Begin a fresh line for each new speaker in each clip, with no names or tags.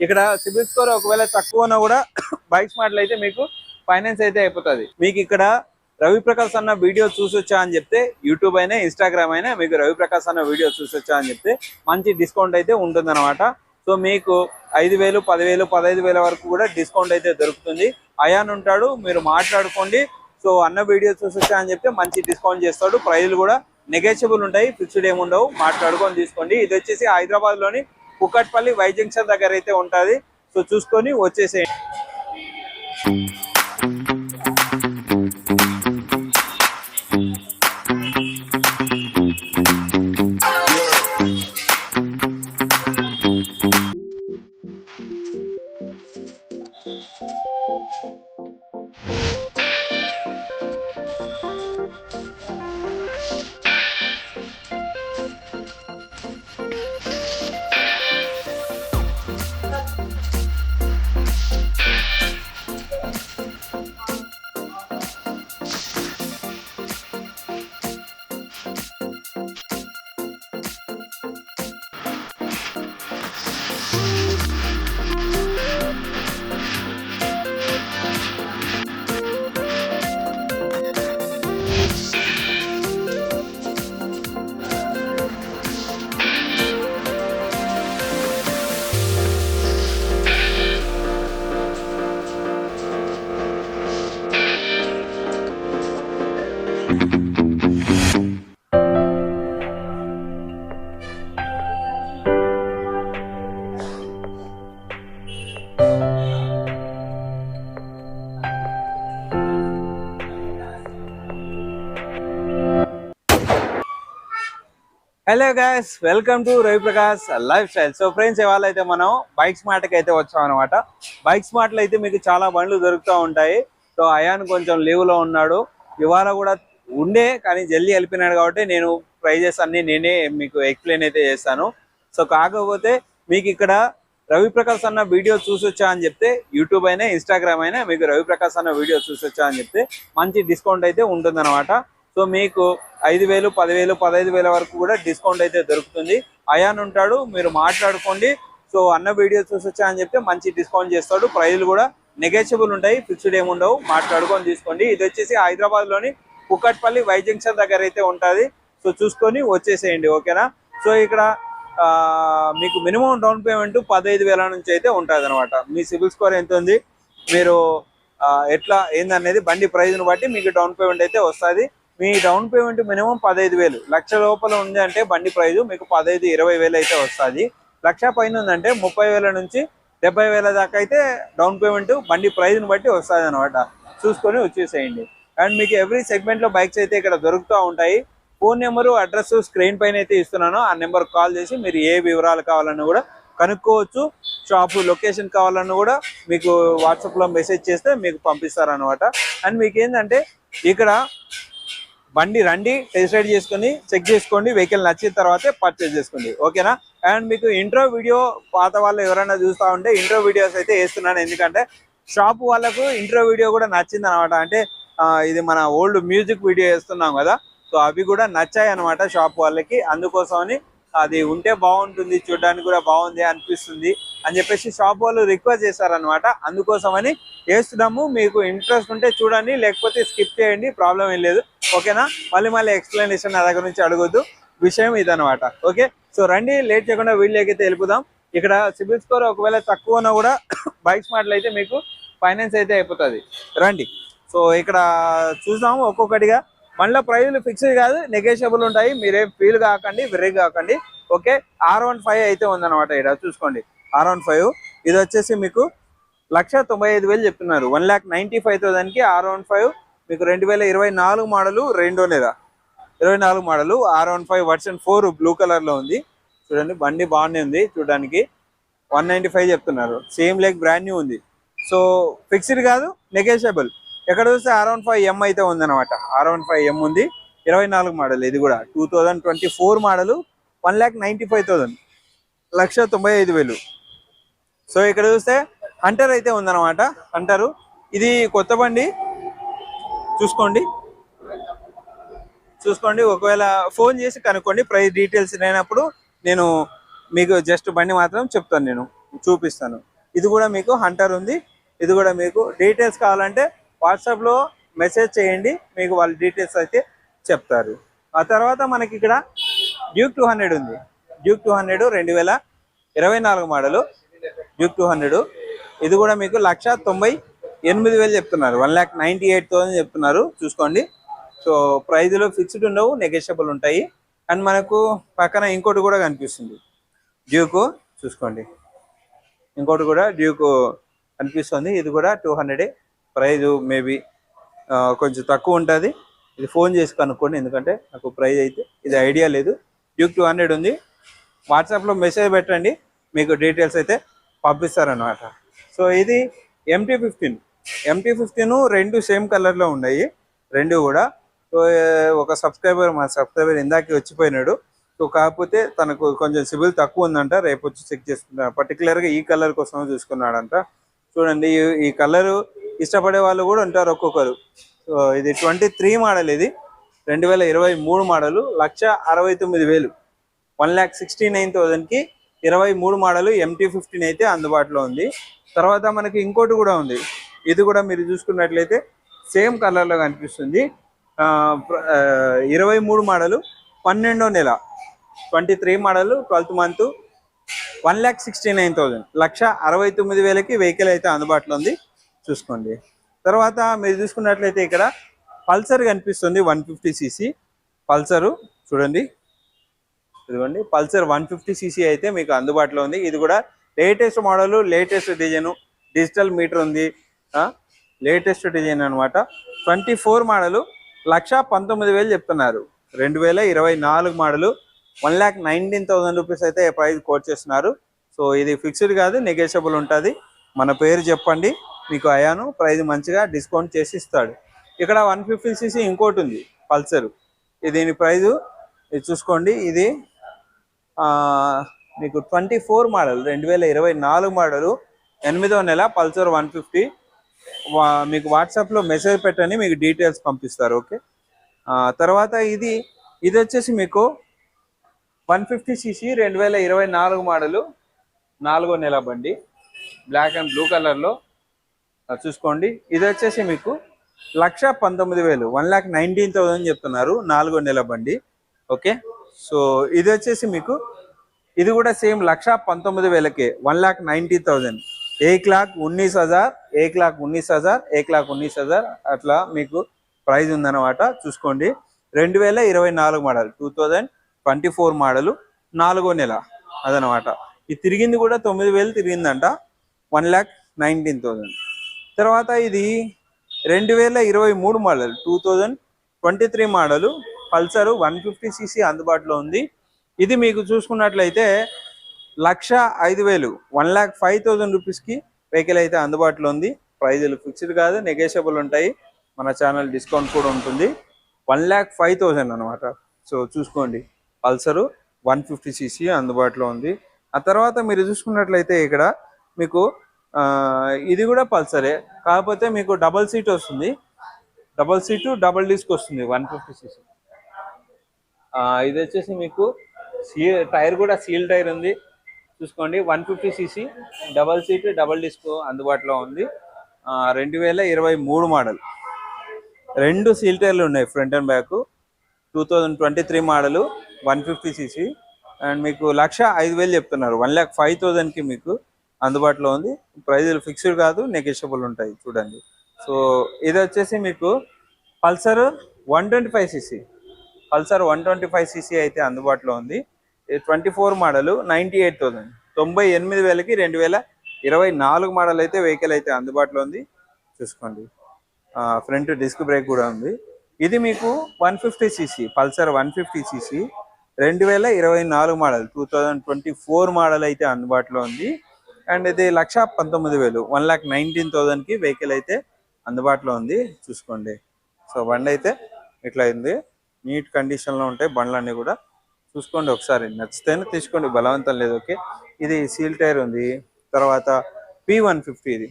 ఇక్కడ సిబిల్ స్కోర్ ఒకవేళ తక్కువ కూడా బైక్స్ మాటలు అయితే మీకు ఫైనాన్స్ అయితే అయిపోతుంది. మీకు ఇక్కడ రవి ప్రకాష్ అన్న వీడియో చూసొచ్చా అని చెప్తే యూట్యూబ్ అయినా ఇన్స్టాగ్రామ్ అయినా మీకు రవి ప్రకాష్ అన్న వీడియో చూసొచ్చా అని చెప్తే మంచి డిస్కౌంట్ అయితే ఉంటుంది సో మీకు ఐదు వేలు పదివేలు పదహైదు వేల వరకు కూడా డిస్కౌంట్ అయితే దొరుకుతుంది. అయాన్ ఉంటాడు మీరు మాట్లాడుకోండి. సో అన్న వీడియో చూసొచ్చా అని చెప్తే మంచి డిస్కౌంట్ చేస్తాడు. ప్రైజులు కూడా నెగోషియబుల్ ఉంటాయి ఫిక్స్డ్ ఏమి ఉండవు మాట్లాడుకొని తీసుకోండి. ఇది వచ్చేసి హైదరాబాద్లోని కుకట్పల్లి వై జంక్షన్ దగ్గర అయితే ఉంటుంది. సో చూసుకొని వచ్చేసేయండి. Hello guys welcome to Ravi Prakash life style so friends ఇవాళ అయితే మనం బైక్ స్మార్ట్కి అయితే వచ్చాం అనమాట బైక్ స్మార్ట్లో అయితే మీకు చాలా బండ్లు దొరుకుతూ ఉంటాయి. సో అయాన్ కొంచెం లీవ్లో ఉన్నాడు. ఇవాళ కూడా ఉండే కానీ జల్దీ వెళ్ళిపోయినాడు కాబట్టి నేను ప్రైజెస్ అన్ని నేనే మీకు ఎక్స్ప్లెయిన్ అయితే చేస్తాను. సో కాకపోతే మీకు ఇక్కడ రవి ప్రకాష్ అన్న వీడియో చూసొచ్చా అని చెప్తే యూట్యూబ్ అయినా ఇన్స్టాగ్రామ్ అయినా మీకు రవి ప్రకాష్ అన్న వీడియో చూసొచ్చా అని చెప్తే మంచి డిస్కౌంట్ అయితే ఉంటుందన్నమాట. సో మీకు ఐదు వేలు పదివేలు పదహైదు వేల వరకు కూడా డిస్కౌంట్ అయితే దొరుకుతుంది. అయాన్ ఉంటాడు మీరు మాట్లాడుకోండి. సో అన్న వీడియో చూసొచ్చా అని చెప్తే మంచి డిస్కౌంట్ చేస్తాడు. ప్రైజులు కూడా నెగోషియబుల్ ఉంటాయి ఫిక్స్డ్ ఏమి ఉండవు. మాట్లాడుకొని తీసుకోండి ఇది వచ్చేసి హైదరాబాద్లోని కుక్కట్పల్లి వై జంక్షన్ దగ్గర అయితే ఉంటుంది. సో చూసుకొని వచ్చేసేయండి ఓకేనా? సో ఇక్కడ మీకు మినిమం డౌన్ పేమెంట్ పదహైదు వేల నుంచి అయితే ఉంటుంది అనమాట మీ సిబిల్ స్కోర్ ఎంత ఉంది? మీరు ఎట్లా ఏందనేది బండి ప్రైజ్ని బట్టి మీకు డౌన్ పేమెంట్ అయితే వస్తుంది. మీ డౌన్ పేమెంట్ మినిమం పదహైదు వేలు. లక్ష లోపల ఉంది అంటే బండి ప్రైజ్ మీకు పదహైదు ఇరవై వేలు అయితే వస్తుంది. లక్ష పైన ఉందంటే ముప్పై వేల నుంచి డెబ్బై వేల దాకా అయితే డౌన్ పేమెంట్ బండి ప్రైజ్ని బట్టి వస్తుంది అనమాట చూసుకొని వచ్చేసేయండి. అండ్ మీకు ఎవ్రీ సెగ్మెంట్లో బైక్స్ అయితే ఇక్కడ దొరుకుతూ ఉంటాయి. ఫోన్ నెంబరు అడ్రస్ స్క్రీన్ పైన అయితే ఇస్తున్నాను. ఆ నెంబర్ కాల్ చేసి మీరు ఏ వివరాలు కావాలన్నా కూడా కనుక్కోవచ్చు. షాపు లొకేషన్ కావాలన్నా కూడా మీకు వాట్సాప్లో మెసేజ్ చేస్తే మీకు పంపిస్తారనమాట అండ్ మీకు ఏంటంటే ఇక్కడ బండి రండి టెస్ట్ రైడ్ చేసుకొని చెక్ చేసుకోండి వెహికల్ నచ్చిన తర్వాతే పర్చేస్ చేసుకోండి. ఓకేనా? అండ్ మీకు ఇంట్రో వీడియో పాత వాళ్ళు ఎవరైనా చూస్తూ ఉంటే ఇంట్రో వీడియోస్ అయితే వేస్తున్నాను. ఎందుకంటే షాప్ వాళ్ళకు ఇంట్రో వీడియో కూడా నచ్చింది అనమాట అంటే ఇది మన ఓల్డ్ మ్యూజిక్ వీడియో వేస్తున్నాం కదా. సో అవి కూడా నచ్చాయి అనమాట షాప్ వాళ్ళకి. అందుకోసమని అది ఉంటే బాగుంటుంది చూడడానికి కూడా బాగుంది అనిపిస్తుంది అని చెప్పేసి షాప్ వాళ్ళు రిక్వెస్ట్ చేశారనమాట అందుకోసమని వేస్తున్నాము మీకు ఇంట్రెస్ట్ ఉంటే చూడండి లేకపోతే స్కిప్ చేయండి ప్రాబ్లం ఏం లేదు. ఓకేనా మళ్ళీ మళ్ళీ ఎక్స్ప్లెనేషన్ నా దగ్గర నుంచి అడగొద్దు. విషయం ఇదనమాట ఓకే సో రండి లేట్ చేయకుండా వీళ్ళకి అయితే వెళ్ళిపోదాం. ఇక్కడ సిబిల్ స్కోర్ ఒకవేళ తక్కువ ఉన్నా కూడా బైక్స్ మాటలు అయితే మీకు ఫైనాన్స్ అయితే అయిపోతుంది. రండి. సో ఇక్కడ చూద్దాము ఒక్కొక్కటిగా. మళ్ళీ ప్రైజులు ఫిక్స్డ్ కాదు నెగోషియబుల్ ఉంటాయి. మీరేం ఫీల్ కాకండి విర్రీ కాకండి. ఓకే? ఆర్ వన్ ఫైవ్ అయితే ఉందన్నమాట ఇక్కడ చూసుకోండి. ఆర్ వన్ ఫైవ్ ఇది వచ్చేసి మీకు లక్ష తొంభై ఐదు వేలు చెప్తున్నారు. వన్ ల్యాక్ నైన్టీ ఫైవ్ థౌసండ్కి ఆర్ వన్ ఫైవ్ మీకు రెండు వేల ఇరవై నాలుగు మోడలు రెండో లేదా? ఇరవై నాలుగు model R one five version four blue కలర్లో ఉంది. చూడండి బండి బాగానే ఉంది చూడడానికి. వన్ నైంటీ ఫైవ్ చెప్తున్నారు. సేమ్ లైక్ బ్రాండ్ న్యూ ఉంది. సో ఫిక్స్డ్ కాదు నెగోషియబుల్ ఎక్కడ చూస్తే ఆర్ వన్ ఫైవ్ ఎం అయితే ఉందన్నమాట. ఆర్ వన్ ఫైవ్ ఎం ఉంది. ఇరవై నాలుగు మోడల్ ఇది కూడా. Two thousand twenty four model one lakh ninety five thousand లక్ష తొంభై ఐదు వేలు. సో ఇక్కడ చూస్తే హంటర్ అయితే ఉందన్నమాట. హంటరు ఇది కొత్త బండి. చూసుకోండి. చూసుకోండి. ఒకవేళ ఫోన్ చేసి కనుక్కోండి. ప్రైస్ డీటెయిల్స్ లేనప్పుడు నేను మీకు జస్ట్ బండి మాత్రం చెప్తాను నేను. చూపిస్తాను. ఇది కూడా మీకు హంటర్ ఉంది. ఇది కూడా మీకు డీటెయిల్స్ కావాలంటే వాట్సాప్లో మెసేజ్ చేయండి మీకు వాళ్ళ డీటెయిల్స్ అయితే చెప్తారు. ఆ తర్వాత మనకి ఇక్కడ డ్యూక్ టూ హండ్రెడ్ ఉంది. డ్యూక్ టూ హండ్రెడ్ రెండు వేల ఇరవై నాలుగు మోడలు డ్యూక్ టూ హండ్రెడ్ ఇది కూడా మీకు లక్ష తొంభై ఎనిమిది వేలు చెప్తున్నారు. One lakh ninety eight thousand చెప్తున్నారు. చూసుకోండి. సో ప్రైజ్లో ఫిక్స్డ్ ఉండవు నెగోషియబుల్ ఉంటాయి. అండ్ మనకు పక్కన ఇంకోటి కూడా కనిపిస్తుంది. డ్యూకు చూసుకోండి. ఇంకోటి కూడా డ్యూకు కనిపిస్తుంది. ఇది కూడా టూ హండ్రెడే ప్రైజ్ మేబీ కొంచెం తక్కువ ఉంటుంది. ఇది ఫోన్ చేసి కనుక్కోండి ఎందుకంటే నాకు ప్రైజ్ అయితే ఇది ఐడియా లేదు. డ్యూక్ టూ హండ్రెడ్ ఉంది. వాట్సాప్లో మెసేజ్ పెట్టండి మీకు డీటెయిల్స్ అయితే పంపిస్తారనమాట సో ఇది ఎంటీ ఫిఫ్టీన్ ఎంటీ ఫిఫ్టీన్ రెండు సేమ్ కలర్లో ఉన్నాయి రెండు కూడా. సో ఒక సబ్స్క్రైబర్ మా సబ్స్క్రైబర్ ఇందాకే వచ్చిపోయినాడు. సో కాకపోతే తనకు కొంచెం సిబిల్ తక్కువ ఉందంట రేపు వచ్చి చెక్ చేసుకున్నాడు పర్టికులర్గా ఈ కలర్ కోసం చూసుకున్నాడంట. చూడండి ఈ- ఈ కలర్ ఇష్టపడే వాళ్ళు కూడా ఉంటారు ఒక్కొక్కరు. సో ఇది ట్వంటీ త్రీ మోడల్ ఇది. రెండు వేల ఇరవై మూడు మోడలు లక్ష అరవై తొమ్మిది వేలు. వన్ ల్యాక్ సిక్స్టీ నైన్ థౌజండ్కి ఇరవై మూడు మోడలు ఎంటీ ఫిఫ్టీన్ అయితే అందుబాటులో ఉంది. తర్వాత మనకి ఇంకోటి కూడా ఉంది. ఇది కూడా మీరు చూసుకున్నట్లయితే సేమ్ కలర్లో కనిపిస్తుంది. ఇరవై మూడు మోడలు పన్నెండో నెల. Twenty three model twelfth month one lakh sixty nine thousand. లక్ష అరవై తొమ్మిది వేలకి వెహికల్ అయితే అందుబాటులో ఉంది. చూసుకోండి. తర్వాత మీరు చూసుకున్నట్లయితే ఇక్కడ పల్సర్ కనిపిస్తుంది వన్ ఫిఫ్టీ సీసీ. పల్సరు చూడండి. ఇదిగోండి పల్సర్ వన్ ఫిఫ్టీ సీసీ అయితే మీకు అందుబాటులో ఉంది. ఇది కూడా latest model latest design digital meter ఉంది. లేటెస్ట్ డిజైన్ అనమాట ట్వంటీ ఫోర్ మోడలు లక్ష పంతొమ్మిది వేలు చెప్తున్నారు. రెండు వేల ఇరవై నాలుగు model one lakh nineteen thousand rupees అయితే ప్రైస్ కోట్ చేస్తున్నారు. సో ఇది ఫిక్స్డ్ కాదు నెగోషియబుల్ ఉంటుంది. మన పేరు చెప్పండి. మీకు అయాను ప్రైజ్ మంచిగా డిస్కౌంట్ చేసి ఇస్తాడు. ఇక్కడ వన్ ఫిఫ్టీ సీసీ ఇంకోటి ఉంది పల్సర్. దీని ప్రైజు. ఇది చూసుకోండి. ఇది మీకు ట్వంటీ ఫోర్ మోడల్ రెండు వేల ఇరవై నాలుగు మోడలు ఎనిమిదవ నెల పల్సర్ వన్ ఫిఫ్టీ. మీకు వాట్సాప్లో మెసేజ్ పెట్టండి మీకు డీటెయిల్స్ పంపిస్తారు ఓకే? తర్వాత ఇది ఇది వచ్చేసి మీకు వన్ ఫిఫ్టీ సీసీ రెండు వేల ఇరవై నాలుగు మోడలు నాలుగో నెల బండి బ్లాక్ అండ్ బ్లూ కలర్లో. చూసుకోండి. ఇది వచ్చేసి మీకు లక్ష పంతొమ్మిది వేలు వన్ ల్యాక్ నైన్టీన్ థౌసండ్ చెప్తున్నారు నాలుగో నెల బండి. ఓకే? సో ఇది వచ్చేసి మీకు ఇది కూడా సేమ్ లక్ష పంతొమ్మిది వేలకే వన్ ల్యాక్ నైన్టీ థౌజండ్ ఏక్ లాక్ ఉన్నీస్ హజార్ ఏక్ లాక్ ఉన్నీస్ హజార్ ఏక్ లాక్ ఉన్నీస్ హజార్ అట్లా మీకు ప్రైజ్ ఉందన్నమాట. చూసుకోండి. రెండు వేల ఇరవై నాలుగు model two thousand twenty four model నాలుగో నెల అదనమాట ఇది తిరిగింది కూడా తొమ్మిది వేలు తిరిగిందంట వన్ ల్యాక్ నైన్టీన్ థౌజండ్ తర్వాత ఇది రెండు వేల ఇరవై మూడు model two thousand twenty three model Pulsar one fifty CC అందుబాటులో ఉంది. ఇది మీకు చూసుకున్నట్లయితే లక్ష ఐదు వేలు వన్ ల్యాక్ ఫైవ్ థౌజండ్ రూపీస్కి వెహికల్ అయితే అందుబాటులో ఉంది. ప్రైజులు ఫిక్స్డ్ కాదు నెగోషియబుల్ ఉంటాయి. మన ఛానల్ డిస్కౌంట్ కూడా ఉంటుంది. వన్ ల్యాక్ ఫైవ్ థౌజండ్ అనమాట సో చూసుకోండి పల్సరు వన్ ఫిఫ్టీ సీసీ అందుబాటులో ఉంది. ఆ తర్వాత మీరు చూసుకున్నట్లయితే ఇక్కడ మీకు ఇది కూడా పల్సరే. కాకపోతే మీకు డబల్ సీట్ వస్తుంది. డబల్ సీటు డబల్ డిస్క్ వస్తుంది వన్ ఫిఫ్టీ సీసీ. ఇది వచ్చేసి మీకు సీ టైర్ కూడా సీల్ టైర్ ఉంది. చూసుకోండి one fifty CC double seat double disc అందుబాటులో ఉంది. రెండు వేల ఇరవై మూడు మోడల్. రెండు సీల్ టైర్లు ఉన్నాయి front and back. Two thousand twenty three model one fifty CC. And మీకు లక్ష ఐదు వేలు చెప్తున్నారు. వన్ ల్యాక్ ఫైవ్ థౌజండ్కి మీకు అందుబాటులో ఉంది. ప్రైజులు ఫిక్స్డ్ కాదు నెగోషియబుల్ ఉంటాయి చూడండి. సో ఇది వచ్చేసి మీకు Pulsar one twenty five CC. Pulsar one twenty five CC అయితే అందుబాటులో ఉంది. Twenty four model ninety eight thousand. తొంభై ఎనిమిది వేలకి రెండు వేల ఇరవై నాలుగు మోడల్ అయితే వెహికల్ అయితే అందుబాటులో ఉంది. చూసుకోండి. ఫ్రంట్ డిస్క్ బ్రేక్ కూడా ఉంది. ఇది మీకు one fifty CC Pulsar one fifty CC. రెండు వేల ఇరవై నాలుగు model two thousand twenty four model అయితే అందుబాటులో ఉంది. అండ్ ఇది లక్ష పంతొమ్మిది వేలు. వన్ ల్యాక్ నైన్టీన్ థౌజండ్కి వెహికల్ అయితే అందుబాటులో ఉంది. చూసుకోండి. సో బండి అయితే ఇట్లా అయింది. నీట్ కండిషన్లో ఉంటాయి బండ్లన్నీ కూడా. చూసుకోండి ఒకసారి. నచ్చితేనే తీసుకోండి. బలవంతం లేదు. ఓకే. ఇది సీల్ టైర్ ఉంది. తర్వాత పి వన్ ఫిఫ్టీ ఇది.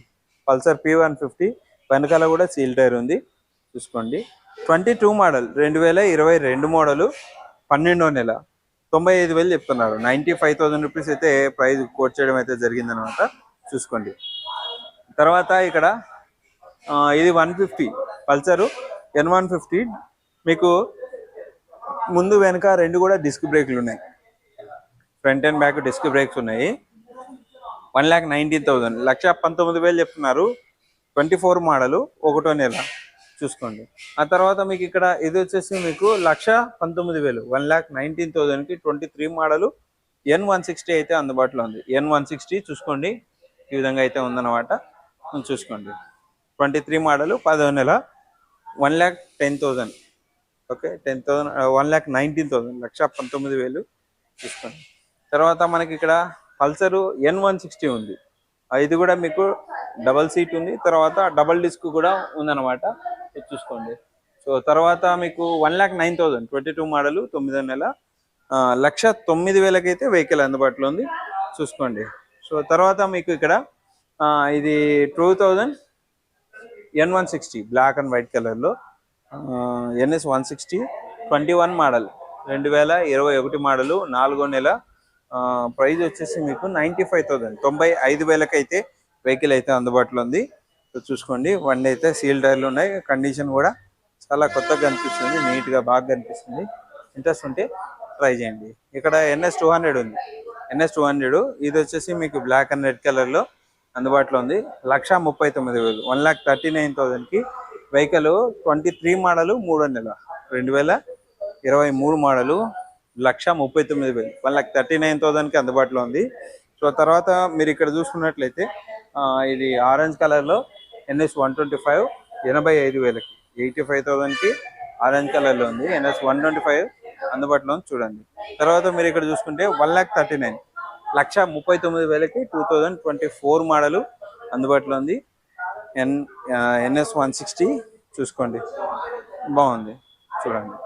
పల్సర్ పి వన్ ఫిఫ్టీ వెనకాల కూడా సీల్ టైర్ ఉంది. చూసుకోండి. Twenty two model. రెండు వేల ఇరవై రెండు మోడలు. పన్నెండో నెల. తొంభై ఐదు వేలు చెప్తున్నారు. నైంటీ ఫైవ్ థౌసండ్ రూపీస్ అయితే ప్రైజ్ కోట్ చేయడం అయితే జరిగిందనమాట చూసుకోండి. తర్వాత ఇక్కడ ఇది one fifty Pulsar. N one fifty మీకు ముందు వెనక రెండు కూడా డిస్క్ బ్రేక్లు ఉన్నాయి. Front and back disc brakes ఉన్నాయి. One lakh nineteen thousand. లక్ష పంతొమ్మిది వేలు చెప్తున్నారు. ట్వంటీ ఫోర్ మోడలు ఒకటో నెల. చూసుకోండి. ఆ తర్వాత మీకు ఇక్కడ ఇది వచ్చేసి మీకు లక్ష పంతొమ్మిది వేలు one lakh nineteen థౌసండ్కి twenty three model N one sixty అయితే అందుబాటులో ఉంది. ఎన్ వన్ సిక్స్టీ చూసుకోండి ఈ విధంగా అయితే ఉందన్నమాట. చూసుకోండి. ట్వంటీ త్రీ మోడలు పదో నెల one lakh ten thousand. Okay ten thousand one lakh nineteen thousand లక్ష పంతొమ్మిది వేలు చూసుకోండి. తర్వాత మనకి ఇక్కడ పల్సరు ఎన్ వన్ సిక్స్టీ ఉంది. ఇది కూడా మీకు డబల్ సీట్ ఉంది. తర్వాత డబల్ డిస్క్ కూడా ఉందన్నమాట. ఇది చూసుకోండి. సో తర్వాత మీకు one lakh nine thousand twenty two model తొమ్మిదో నెల. లక్ష తొమ్మిది వేలకైతే వెహికల్ అందుబాటులో ఉంది. చూసుకోండి. సో తర్వాత మీకు ఇక్కడ ఇది two thousand N one sixty black and white కలర్లో. NS one sixty twenty one model రెండు వేల ఇరవై ఒకటి మోడలు నాలుగో నెల. ప్రైజ్ వచ్చేసి మీకు నైంటీ ఫైవ్ థౌసండ్ తొంభై ఐదు వేలకైతే వెహికల్ అయితే అందుబాటులో ఉంది. చూసుకోండి వన్ అయితే సీల్ టైర్లు ఉన్నాయి. కండిషన్ కూడా చాలా కొత్తగా కనిపిస్తుంది నీట్గా బాగా కనిపిస్తుంది. ఇంట్రెస్ట్ ఉంటే ట్రై చేయండి. ఇక్కడ ఎన్ఎస్ టూ హండ్రెడ్ ఉంది. ఎన్ఎస్ టూ హండ్రెడ్ ఇది వచ్చేసి మీకు బ్లాక్ అండ్ రెడ్ కలర్లో అందుబాటులో ఉంది. లక్ష ముప్పై తొమ్మిది వేలు వన్ ల్యాక్ థర్టీ నైన్ థౌజండ్కి వెహికల్ ట్వంటీ త్రీ మోడలు మూడో నెల రెండు వేల ఇరవై మూడు మోడలు లక్ష ముప్పై తొమ్మిది వేలు వన్ ల్యాక్ థర్టీ నైన్ థౌజండ్కి అందుబాటులో ఉంది. సో తర్వాత మీరు ఇక్కడ చూసుకున్నట్లయితే ఇది ఆరెంజ్ కలర్లో ఎన్ఎస్ వన్ ట్వంటీ ఫైవ్ ఎనభై ఐదు వేలకి. ఎయిటీ ఫైవ్ థౌసండ్కి ఆరెంజ్ కలర్లో ఉంది. ఎన్ఎస్ వన్ ట్వంటీ ఫైవ్ అందుబాటులో ఉంది చూడండి. తర్వాత మీరు ఇక్కడ చూసుకుంటే వన్ ల్యాక్ థర్టీ నైన్. లక్ష ముప్పై తొమ్మిది వేలకి two thousand twenty four model అందుబాటులో ఉంది. ఎన్ ఎన్ఎస్ వన్ సిక్స్టీ చూసుకోండి. బాగుంది చూడండి.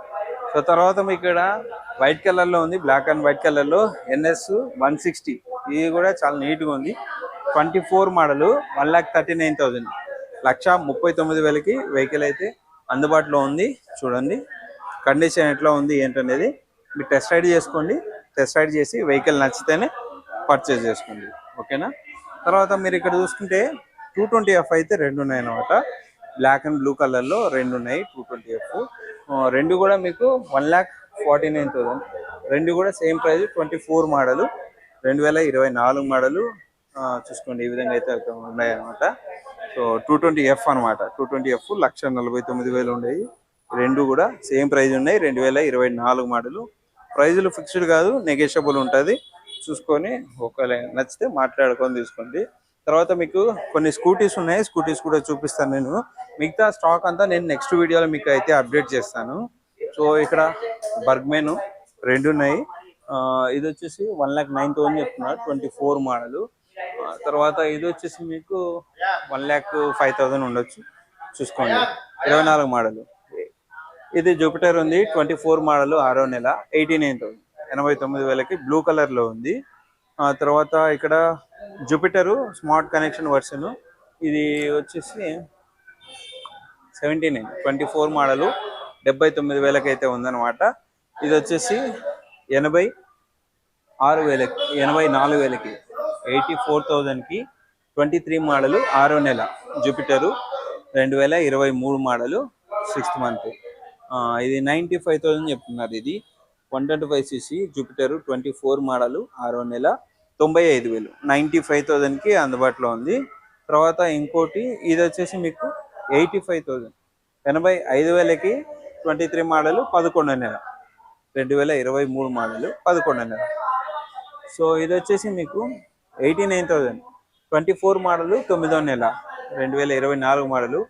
సో తర్వాత మీకు ఇక్కడ వైట్ కలర్లో ఉంది బ్లాక్ అండ్ వైట్ కలర్లో ఎన్ఎస్ వన్ సిక్స్టీ. ఇది కూడా చాలా నీట్గా ఉంది. Twenty four model one lakh thirty nine thousand లక్ష ముప్పై తొమ్మిది వేలకి వెహికల్ అయితే అందుబాటులో ఉంది. చూడండి. కండిషన్ ఎట్లా ఉంది ఏంటనేది. మీరు టెస్ట్ రైడ్ చేసుకోండి. టెస్ట్ రైడ్ చేసి వెహికల్ నచ్చితేనే పర్చేజ్ చేసుకోండి. ఓకేనా? తర్వాత మీరు ఇక్కడ చూసుకుంటే టూ ట్వంటీ ఎఫ్ అయితే రెండు ఉన్నాయి అనమాట బ్లాక్ అండ్ బ్లూ కలర్లో రెండు ఉన్నాయి టూ ట్వంటీ ఎఫ్. రెండు కూడా మీకు one lakh forty nine thousand. రెండు కూడా same price twenty four model రెండు వేల ఇరవై నాలుగు మోడలు. చూసుకోండి ఈ విధంగా అయితే ఉన్నాయి అనమాట సో టూ ట్వంటీ ఎఫ్ అనమాట టూ ట్వంటీ ఎఫ్ లక్ష నలభై తొమ్మిది వేలు ఉండేవి రెండు కూడా సేమ్ ప్రైస్ ఉన్నాయి. రెండు వేల ఇరవై నాలుగు మోడలు. ప్రైజులు ఫిక్స్డ్ కాదు నెగోషియబుల్ ఉంటుంది. చూసుకొని ఒకవేళ నచ్చితే మాట్లాడుకొని తీసుకోండి. తర్వాత మీకు కొన్ని స్కూటీస్ ఉన్నాయి. స్కూటీస్ కూడా చూపిస్తాను నేను. మిగతా స్టాక్ అంతా నేను నెక్స్ట్ వీడియోలో మీకు అయితే అప్డేట్ చేస్తాను. సో ఇక్కడ బర్గ్మెన్ రెండు ఉన్నాయి. ఆ, ఇది వచ్చేసి వన్ ల్యాక్ నైన్ థౌసండ్ చెప్తున్నారు. Twenty four model. తర్వాత ఇది వచ్చేసి మీకు వన్ ల్యాక్ ఫైవ్ థౌసండ్ ఉండొచ్చు. చూసుకోండి. ఇరవై నాలుగు మోడల్. ఇది జూపిటర్ ఉంది ట్వంటీ ఫోర్ మోడల్ ఆరో నెల ఎయిటీ నైన్ థౌసండ్ ఎనభై తొమ్మిది వేలకి బ్లూ కలర్లో ఉంది. ఆ తర్వాత ఇక్కడ జూపిటరు స్మార్ట్ కనెక్షన్ వర్షన్ ఇది వచ్చేసి seventy nine twenty four model డెబ్బై తొమ్మిది వేలకి అయితే ఉందన్నమాట. ఇది వచ్చేసి ఎనభై ఆరు వేలకి ఎనభై నాలుగు వేలకి ఎయిటీ ఫోర్ థౌజండ్కి ట్వంటీ త్రీ మోడలు ఆరో నెల జూపిటరు రెండు వేల ఇరవై మూడు మోడలు సిక్స్త్ మంత్. ఇది నైంటీ ఫైవ్ థౌజండ్ చెప్తున్నారు ఇది. One twenty five CC Jupiter twenty four model ఆరో నెల తొంభై ఐదు వేలు. నైంటీ ఫైవ్ థౌజండ్కి అందుబాటులో ఉంది. తర్వాత ఇంకోటి ఇది వచ్చేసి మీకు ఎయిటీ ఫైవ్ థౌజండ్. ఎనభై ఐదు వేలకి ట్వంటీ త్రీ మోడలు పదకొండో నెల. రెండు వేల ఇరవై మూడు మోడలు పదకొండో నెల. సో ఇది వచ్చేసి మీకు eighty nine thousand twenty four model తొమ్మిదో నెల రెండు వేల ఇరవై నాలుగు మోడలు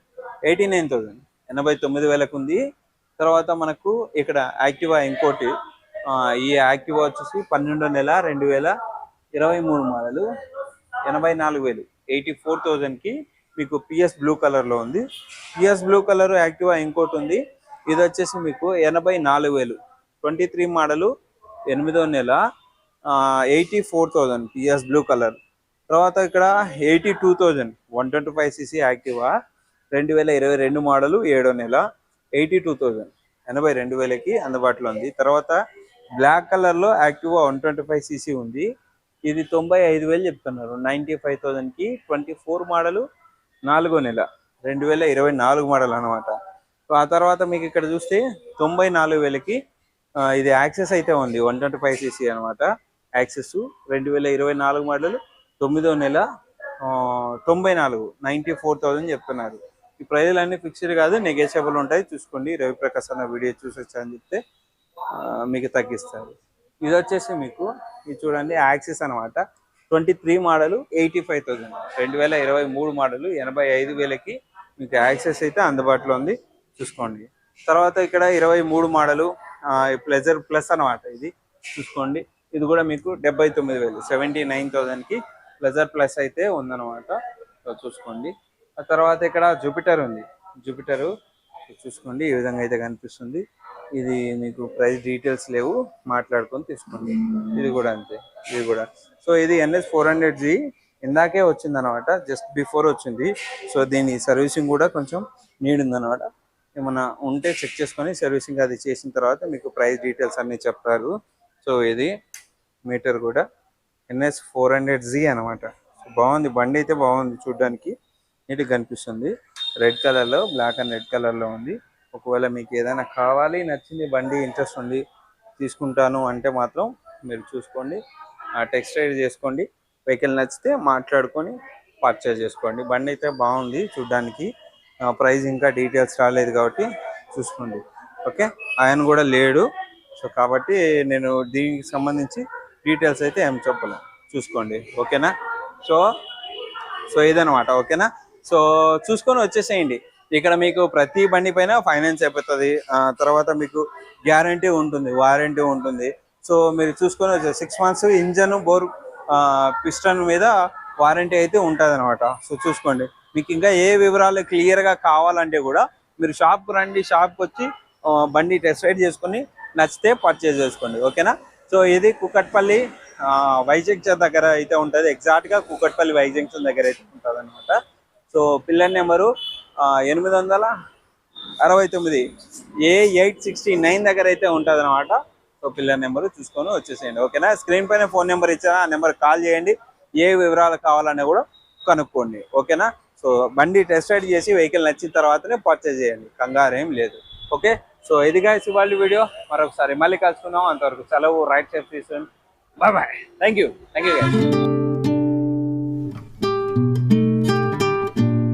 ఎయిటీ నైన్ థౌజండ్ ఎనభై తొమ్మిది వేలకు ఉంది. తర్వాత మనకు ఇక్కడ యాక్టివా ఇంకోటి ఈ యాక్టివా వచ్చేసి పన్నెండో నెల రెండు వేల ఇరవై మూడు మోడలు ఎనభై నాలుగు వేలు. ఎయిటీ ఫోర్ థౌజండ్కి మీకు పిఎస్ బ్లూ కలర్లో ఉంది. పిఎస్ బ్లూ కలర్ యాక్టివా ఇంకోటి ఉంది. ఇది వచ్చేసి మీకు ఎనభై నాలుగు వేలు. ట్వంటీ త్రీ మోడలు ఎనిమిదో నెల eighty four thousand PS blue colour తర్వాత ఇక్కడ eighty two thousand one twenty five CC Activa రెండు వేల ఇరవై రెండు మోడలు ఏడో నెల ఎయిటీ టూ థౌజండ్ ఎనభై రెండు వేలకి అందుబాటులో ఉంది. తర్వాత బ్లాక్ కలర్లో Activa one twenty five CC ఉంది. ఇది తొంభై ఐదు వేలు చెప్తున్నారు. నైంటీ ఫైవ్ థౌసండ్కి ట్వంటీ ఫోర్ మోడల్ నాలుగో నెల రెండు వేల ఇరవై నాలుగు మోడల్ అనమాట ఆ తర్వాత మీకు ఇక్కడ చూస్తే తొంభై నాలుగు వేలకి ఇది యాక్సెస్ అయితే ఉంది వన్ ట్వంటీ ఫైవ్ సీసీ అనమాట యాక్సెస్ రెండు వేల ఇరవై నాలుగు మోడల్ తొమ్మిదో నెల తొంభై నాలుగు నైంటీ ఫోర్ థౌసండ్ చెప్తున్నారు. ఈ ప్రైజులు అన్ని ఫిక్స్డ్ కాదు నెగోషియబుల్ ఉంటాయి. చూసుకోండి రవిప్రకాశ్ అన్న వీడియో చూసొచ్చా అని చెప్తే మీకు తగ్గిస్తారు. ఇది వచ్చేసి మీకు ఇది చూడండి యాక్సిస్ అనమాట twenty three model eighty five thousand. రెండు వేల ఇరవై మూడు మోడల్ ఎనభై ఐదు వేలకి మీకు యాక్సెస్ అయితే అందుబాటులో ఉంది. చూసుకోండి. తర్వాత ఇక్కడ ఇరవై మూడు మోడలు ప్లెజర్ ప్లస్ అనమాట ఇది. చూసుకోండి. ఇది కూడా మీకు డెబ్బై తొమ్మిది వేలు. సెవెంటీ నైన్ థౌసండ్కి ప్లెజర్ ప్లస్ అయితే ఉందన్నమాట. చూసుకోండి. ఆ తర్వాత ఇక్కడ జూపిటర్ ఉంది. జూపిటరు చూసుకోండి. ఈ విధంగా అయితే కనిపిస్తుంది. ఇది మీకు ప్రైస్ డీటెయిల్స్ లేవు. మాట్లాడుకొని తీసుకోండి. ఇది కూడా అంతే. ఇది కూడా. సో ఇది ఎన్ఎస్ ఫోర్ హండ్రెడ్ జీ. ఇందాకే వచ్చింది అనమాట జస్ట్ బిఫోర్ వచ్చింది. సో దీని సర్వీసింగ్ కూడా కొంచెం నీడ్ ఉందన్నమాట ఏమన్నా ఉంటే చెక్ చేసుకొని సర్వీసింగ్ అది చేసిన తర్వాత మీకు ప్రైస్ డీటెయిల్స్ అన్ని చెప్తారు సో ఇది మీటర్ కూడా. ఎన్ఎస్ ఫోర్ హండ్రెడ్ జీ అనమాట బాగుంది. బండి అయితే బాగుంది చూడ్డానికి. నీట్గా కనిపిస్తుంది. రెడ్ కలర్లో బ్లాక్ అండ్ రెడ్ కలర్లో ఉంది. ఒకవేళ మీకు ఏదైనా కావాలి నచ్చింది బండి ఇంట్రెస్ట్ ఉంది తీసుకుంటాను అంటే మాత్రం మీరు చూసుకోండి. టెక్స్ట్ రైడ్ చేసుకోండి. వెహికల్ నచ్చితే మాట్లాడుకొని పర్చేజ్ చేసుకోండి. బండి అయితే బాగుంది చూడ్డానికి. ప్రైస్ ఇంకా డీటెయిల్స్ రాలేదు కాబట్టి చూసుకోండి. ఓకే ఆయన కూడా లేడు. సో కాబట్టి నేను దీనికి సంబంధించి డీటెయిల్స్ అయితే ఏం చెప్పలేం. చూసుకోండి. ఓకేనా? సో సో ఇదనమాట ఓకేనా? సో చూసుకొని వచ్చేసేయండి. ఇక్కడ మీకు ప్రతి బండి పైన ఫైనాన్స్ అయిపోతుంది. తర్వాత మీకు గ్యారంటీ ఉంటుంది వారంటీ ఉంటుంది. సో మీరు చూసుకొని వచ్చే six months engine bore piston మీద వారంటీ అయితే ఉంటుంది అనమాట సో చూసుకోండి. మీకు ఇంకా ఏ వివరాలు క్లియర్గా కావాలంటే కూడా మీరు షాప్కి రండి. షాప్కి వచ్చి బండి టెస్ట్ రైడ్ చేసుకొని నచ్చితే పర్చేజ్ చేసుకోండి. ఓకేనా? సో ఇది కుకట్పల్లి ఆ, వైజంక్షన్ దగ్గర అయితే ఉంటుంది. ఎగ్జాక్ట్గా కుకట్పల్లి వైజంక్షన్ దగ్గర అయితే ఉంటుంది అనమాట సో పిల్లర్ నెంబరు ఎనిమిది వందల అరవై తొమ్మిది. ఏ ఎయిట్ సిక్స్టీ నైన్ దగ్గర అయితే ఉంటుంది అనమాట సో పిల్లర్ నెంబర్ చూసుకొని వచ్చేసేయండి. ఓకేనా? స్క్రీన్ పైన ఫోన్ నెంబర్ ఇచ్చారా ఆ నెంబర్ కాల్ చేయండి. ఏ వివరాలు కావాలన్నా కూడా కనుక్కోండి. ఓకేనా? సో బండి టెస్ట్ రైడ్ చేసి వెహికల్ నచ్చిన తర్వాతనే పర్చేజ్ చేయండి. కంగారు ఏం లేదు. ఓకే? సో ఇది guys ఇవాళ వీడియో మరొకసారి మళ్ళీ కలుసుకుందాం. అంతవరకు సెలవు రైట్ సేఫ్ తీసుకుని bye bye thank you thank you